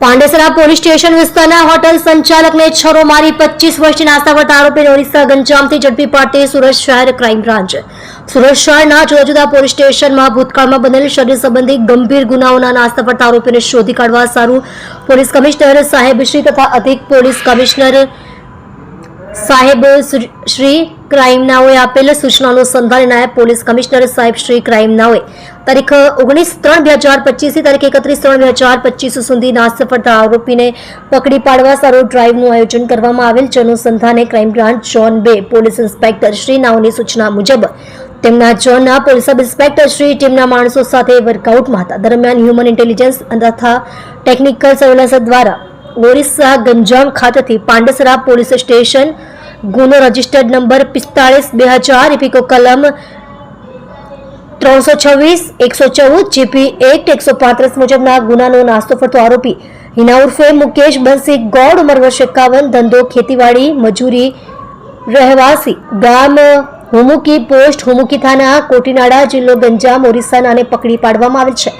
Pandesara police station વિસ્તારના hotel સંચાલકને છરો મારી પચીસ વર્ષની નાસ્તાવટ આરોપીને ઓરિસ્સા ગંજામથી ઝડપી પાડતી સુરત શહેર ક્રાઇમ બ્રાન્ચ. સુરત શહેરના જુદા જુદા પોલીસ સ્ટેશનમાં ભૂતકાળમાં બનેલ શરીર સંબંધી ગંભીર ગુનાઓના નાસ્તાવટ આરોપીને શોધી કાઢવા સારું પોલીસ કમિશનર સાહેબ શ્રી તથા અધિક પોલીસ કમિશનર સાહેબ શ્રી- ક્રાઇમનાઓએ ક્રાઇમ નાઓએ આપેલ સૂચનાનું સંધાન નાયબ પોલીસ કમિશનર સાહેબ શ્રી ક્રાઇમનાઓએ. તારીખ ઓગણીસ ત્રણ બે હજાર પચીસથી તારીખ એકત્રીસ ત્રણ બે હજાર પચીસ સુધી ના સફળતા આરોપીને પકડી પાડવા સારો ડ્રાઈવનું આયોજન કરવામાં આવેલ. જેનું સંધાને ક્રાઇમ બ્રાન્ચ ઝોન બે પોલીસ ઇન્સ્પેક્ટર શ્રી નાઓની સૂચના મુજબ, તેમના ઝોનના પોલીસ સબ ઇન્સ્પેક્ટર શ્રી ટીમના માણસો સાથે વર્કઆઉટમાં હતા. દરમિયાન હ્યુમન ઇન્ટેલિજન્સ તથા ટેકનિકલ સર્વેલન્સ દ્વારા ઓરિસ્સા ગંજામ ખાતેથી પાંડેસરા પોલીસ સ્ટેશન ગુનો રજિસ્ટર્ડ નંબર પિસ્તાળીસ, બે હજાર, ઇપિકો કલમ ત્રણસો છવ્વીસ, એકસો ચૌદ, જીપી એક્ટ એકસો પાંત્રીસ મુજબના ગુનાનો નાસ્તો ફરતો આરોપી હિના ઉર્ફે મુકેશ બંસી, ગૌડ ઉંમર વર્ષ એકાવન, ધંધો ખેતીવાડી, મજૂરી, રહેવાસી, ગામ હુમુકી પોસ્ટ, હુમુકી થાના, કોટીનાડા જિલ્લો ગંજામ ઓરિસ્સાનાને પકડી પાડવામાં આવેલ છે.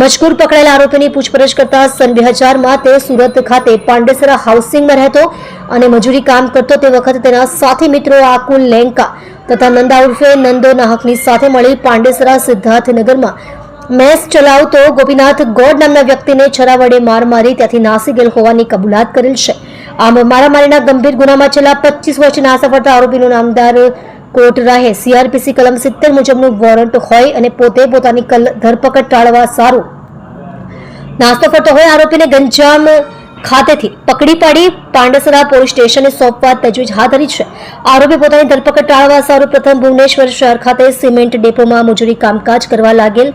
મજકૂર પકડાયેલા આરોપીની પૂછપરછ કરતા સન બે હજારમાં તે સુરત ખાતે પાંડેસરા હાઉસિંગમાં રહેતો અને મજૂરી કામ કરતો તે વખતે તેના સાથી મિત્રો આકુલ લેંકા તથા નંદા ઉર્ફે નંદો નાહકની સાથે મળી પાંડેસરા સિદ્ધાર્થનગરમાં મેસ ચલાવતો ગોપીનાથ ગોડ નામના વ્યક્તિને છરા વડે માર મારી ત્યાંથી નાસી ગયેલ હોવાની કબૂલાત કરેલ છે. આમ મારામારીના ગંભીર ગુનામાં છેલ્લા પચીસ વર્ષની નાસા ફરતા આરોપીનું નામદાર કોર્ટ સીઆરપીસી કલમ સિત્તેર મુજબનું વોરંટ હોય અને પોતે પોતાની ધરપકડ ટાળવા સારું. નાસ્તો ફરતો હોય આરોપીને ગંજામ ખાતેથી પકડી પાડી પાંડેસરા પોલીસ સ્ટેશને સોંપવા તજવીજ હાથ ધરી છે. આરોપી પોતાની ધરપકડ ટાળવા સારું. પ્રથમ ભુવનેશ્વર શહેર ખાતે સિમેન્ટ ડેપોમાં મજૂરી કામકાજ કરવા લાગેલ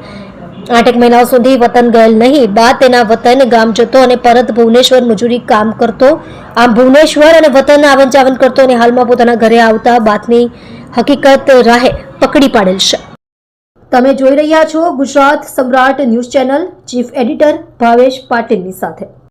આઠેક મહિનાઓ સુધી વતન ગયેલ નહીં. બાદ તેના વતન ગામ જતો અને પરત ભુવનેશ્વર મજૂરી કામ કરતો. આમ ભુવનેશ્વર અને વતન આવન જાવન કરતો અને હાલમાં પોતાના ઘરે આવતા બાતની હકીકત રાહે પકડી પાડેલ છે. તમે જોઈ રહ્યા છો Gujarat Samrat news channel chief editor Bhavesh પાટીલની સાથે.